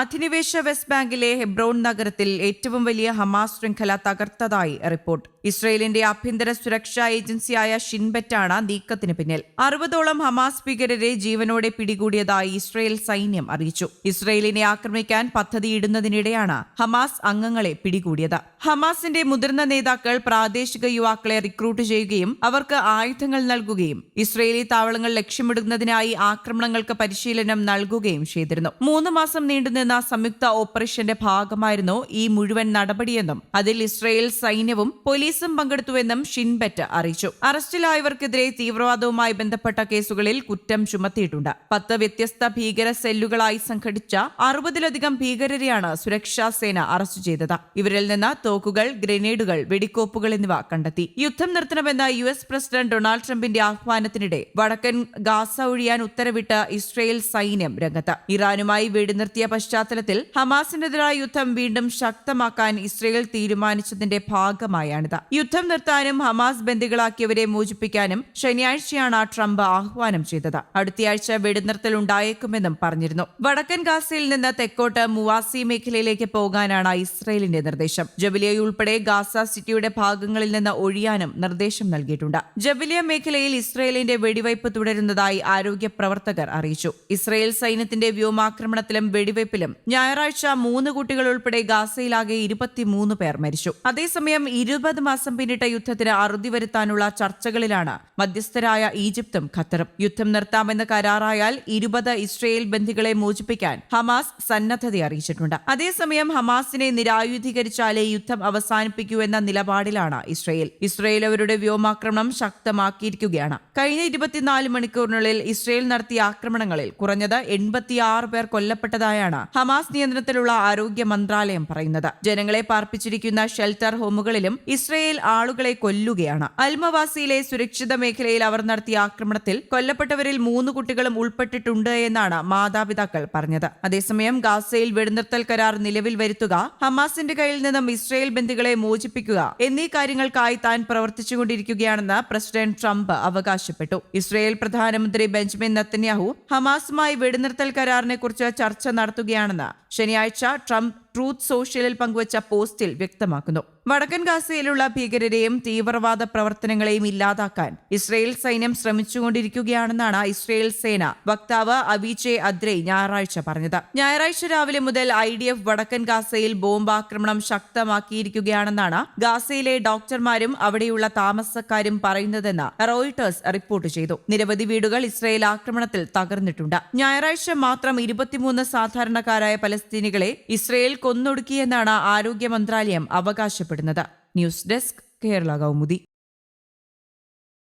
അധിനിവേശ വെസ്റ്റ് ബാങ്കിലെ ഹെബ്രോൺ നഗരത്തിൽ ഏറ്റവും വലിയ ഹമാസ് ശൃംഖല തകർത്തതായി റിപ്പോർട്ട്. ഇസ്രയേലിന്റെ ആഭ്യന്തര സുരക്ഷാ ഏജൻസിയായ ഷിൻബെറ്റാണ് നീക്കത്തിന് പിന്നിൽ. അറുപതോളം ഹമാസ് ഭീകരരെ ജീവനോടെ പിടികൂടിയതായി ഇസ്രയേൽ സൈന്യം അറിയിച്ചു. ഇസ്രയേലിനെ ആക്രമിക്കാൻ പദ്ധതിയിടുന്നതിനിടെയാണ് ഹമാസ് അംഗങ്ങളെ പിടികൂടിയത്. ഹമാസിന്റെ മുതിർന്ന നേതാക്കൾ പ്രാദേശിക യുവാക്കളെ റിക്രൂട്ട് ചെയ്യുകയും അവർക്ക് ആയുധങ്ങൾ നൽകുകയും ഇസ്രയേലി താവളങ്ങൾ ലക്ഷ്യമിടുന്നതിനായി ആക്രമണങ്ങൾക്ക് പരിശീലനം നൽകുകയും ചെയ്തിരുന്നു. മൂന്ന് മാസം നീണ്ടുനിന്ന സംയുക്ത ഓപ്പറേഷന്റെ ഭാഗമായിരുന്നു ഈ മുഴുവൻ നടപടിയെന്നും അതിൽ ഇസ്രയേൽ സൈന്യവും പോലീസും പങ്കെടുത്തുവെന്നും ഷിൻബെറ്റ് അറിയിച്ചു. അറസ്റ്റിലായവർക്കെതിരെ തീവ്രവാദവുമായി ബന്ധപ്പെട്ട കേസുകളിൽ കുറ്റം ചുമത്തിയിട്ടുണ്ട്. പത്ത് വ്യത്യസ്ത ഭീകര സെല്ലുകളായി സംഘടിച്ച അറുപതിലധികം ഭീകരരെയാണ് സുരക്ഷാ സേന അറസ്റ്റ് ചെയ്തത്. ഇവരിൽ നിന്ന് തോക്കുകൾ ഗ്രനേഡുകൾ വെടിക്കോപ്പുകൾ എന്നിവ കണ്ടെത്തി. യുദ്ധം നിർത്തണമെന്ന യു എസ് പ്രസിഡന്റ് ഡൊണാൾഡ് ട്രംപിന്റെ ആഹ്വാനത്തിനിടെ വടക്കൻ ഗാസ ഒഴിയാൻ ഉത്തരവിട്ട് ഇസ്രയേൽ സൈന്യം രംഗത്ത്. ഇറാനുമായി വെടിനിർത്തിയ പശ്ചാത്തലത്തിൽ ഹമാസിനെതിരായ യുദ്ധം വീണ്ടും ശക്തമാക്കാൻ ഇസ്രയേൽ തീരുമാനിച്ചതിന്റെ ഭാഗമായാണിത്. യുദ്ധം നിർത്താനും ഹമാസ് ബന്ദികളാക്കിയവരെ മോചിപ്പിക്കാനും ശനിയാഴ്ചയാണ് ട്രംപ് ആഹ്വാനം ചെയ്തത്. അടുത്തയാഴ്ച വെടിനിർത്തൽ ഉണ്ടായേക്കുമെന്നും പറഞ്ഞിരുന്നു. വടക്കൻ ഗാസയിൽ നിന്ന് തെക്കോട്ട് മുവാസി മേഖലയിലേക്ക് പോകാനാണ് ഇസ്രയേലിന്റെ നിർദ്ദേശം. ജബലിയ ഉൾപ്പെടെ ഗാസ സിറ്റിയുടെ ഭാഗങ്ങളിൽ നിന്ന് ഒഴിയാനും നിർദ്ദേശം നൽകിയിട്ടുണ്ട്. ജബലിയ മേഖലയിൽ ഇസ്രയേലിന്റെ വെടിവയ്പ് തുടരുന്നതായി ആരോഗ്യ പ്രവർത്തകർ അറിയിച്ചു. ഇസ്രയേൽ സൈന്യത്തിന്റെ വ്യോമാക്രമണത്തിലും വെടിവയ്പിലും ഞായറാഴ്ച മൂന്ന് കുട്ടികൾ ഉൾപ്പെടെ ഗാസയിലാകെ ഇരുപത്തിമൂന്ന് പേർ മരിച്ചു. അതേസമയം ഇരുപത് മാസം പിന്നിട്ട യുദ്ധത്തിന് അറുതി വരുത്താനുള്ള ചർച്ചകളിലാണ് മധ്യസ്ഥരായ ഈജിപ്തും ഖത്തറും. യുദ്ധം നിർത്താമെന്ന് കരാറായാൽ ഇരുപത് ഇസ്രയേൽ ബന്ധികളെ മോചിപ്പിക്കാൻ ഹമാസ് സന്നദ്ധത അറിയിച്ചിട്ടുണ്ട്. അതേസമയം ഹമാസിനെ നിരായുധീകരിച്ചാലേ യുദ്ധം അവസാനിപ്പിക്കൂ എന്ന നിലപാടിലാണ് ഇസ്രയേൽ. ഇസ്രയേൽ അവരുടെ വ്യോമാക്രമണം ശക്തമാക്കിയിരിക്കുകയാണ്. കഴിഞ്ഞ ഇരുപത്തിനാല് മണിക്കൂറിനുള്ളിൽ ഇസ്രയേൽ നടത്തിയ ആക്രമണങ്ങളിൽ കുറഞ്ഞത് എൺപത്തിയാറ് പേർ കൊല്ലപ്പെട്ടതായാണ് ഹമാസ് നിയന്ത്രണത്തിലുള്ള ആരോഗ്യ മന്ത്രാലയം പറയുന്നത്. ജനങ്ങളെ പാർപ്പിച്ചിരിക്കുന്ന ഷെൽട്ടർ ഹോമുകളിലും ഇസ്രയേൽ ആളുകളെ കൊല്ലുകയാണ്. അൽമവാസിയിലെ സുരക്ഷിത മേഖലയിൽ അവർ നടത്തിയ ആക്രമണത്തിൽ കൊല്ലപ്പെട്ടവരിൽ മൂന്ന് കുട്ടികളും ഉൾപ്പെട്ടിട്ടുണ്ട് എന്നാണ് മാതാപിതാക്കൾ പറഞ്ഞത്. അതേസമയം ഗാസയിൽ വെടിനിർത്തൽ കരാർ നിലവിൽ വരുത്തുക ഹമാസിന്റെ കയ്യിൽ നിന്നും ഇസ്രയേൽ ബന്ദികളെ മോചിപ്പിക്കുക എന്നീ കാര്യങ്ങൾക്കായി താൻ പ്രവർത്തിച്ചുകൊണ്ടിരിക്കുകയാണെന്ന് പ്രസിഡന്റ് ട്രംപ് അവകാശപ്പെട്ടു. ഇസ്രയേൽ പ്രധാനമന്ത്രി ബെഞ്ചമിൻ നത്തന്യാഹു ഹമാസുമായി വെടിനിർത്തൽ കരാറിനെ കുറിച്ച് ചർച്ച നടത്തുകയാണെന്ന് ശനിയാഴ്ച ട്രംപ് ട്രൂത്ത് സോഷ്യലിൽ പങ്കുവച്ച പോസ്റ്റിൽ വ്യക്തമാക്കുന്നു. വടക്കൻ ഗാസയിലുള്ള ഭീകരരെയും തീവ്രവാദ പ്രവർത്തനങ്ങളെയും ഇല്ലാതാക്കാൻ ഇസ്രയേൽ സൈന്യം ശ്രമിച്ചുകൊണ്ടിരിക്കുകയാണെന്നാണ് ഇസ്രയേൽ സേന വക്താവ് അവിചെ അദ്രൈ ഞായറാഴ്ച പറഞ്ഞത്. ഞായറാഴ്ച രാവിലെ മുതൽ ഐ ഡി എഫ് വടക്കൻ ഗാസയിൽ ബോംബാക്രമണം ശക്തമാക്കിയിരിക്കുകയാണെന്നാണ് ഗാസയിലെ ഡോക്ടർമാരും അവിടെയുള്ള താമസക്കാരും പറയുന്നതെന്ന് റോയിട്ടേഴ്സ് റിപ്പോർട്ട് ചെയ്തു. നിരവധി വീടുകൾ ഇസ്രയേൽ ആക്രമണത്തിൽ തകർന്നിട്ടുണ്ട്. ഞായറാഴ്ച മാത്രം ഇരുപത്തിമൂന്ന് സാധാരണക്കാരായ പലസ്തീനികളെ ഇസ്രയേൽ കൊന്നൊടുക്കിയെന്നാണ് ആരോഗ്യ മന്ത്രാലയം അവകാശപ്പെടുന്നത്. News desk Kerala Kaumudi.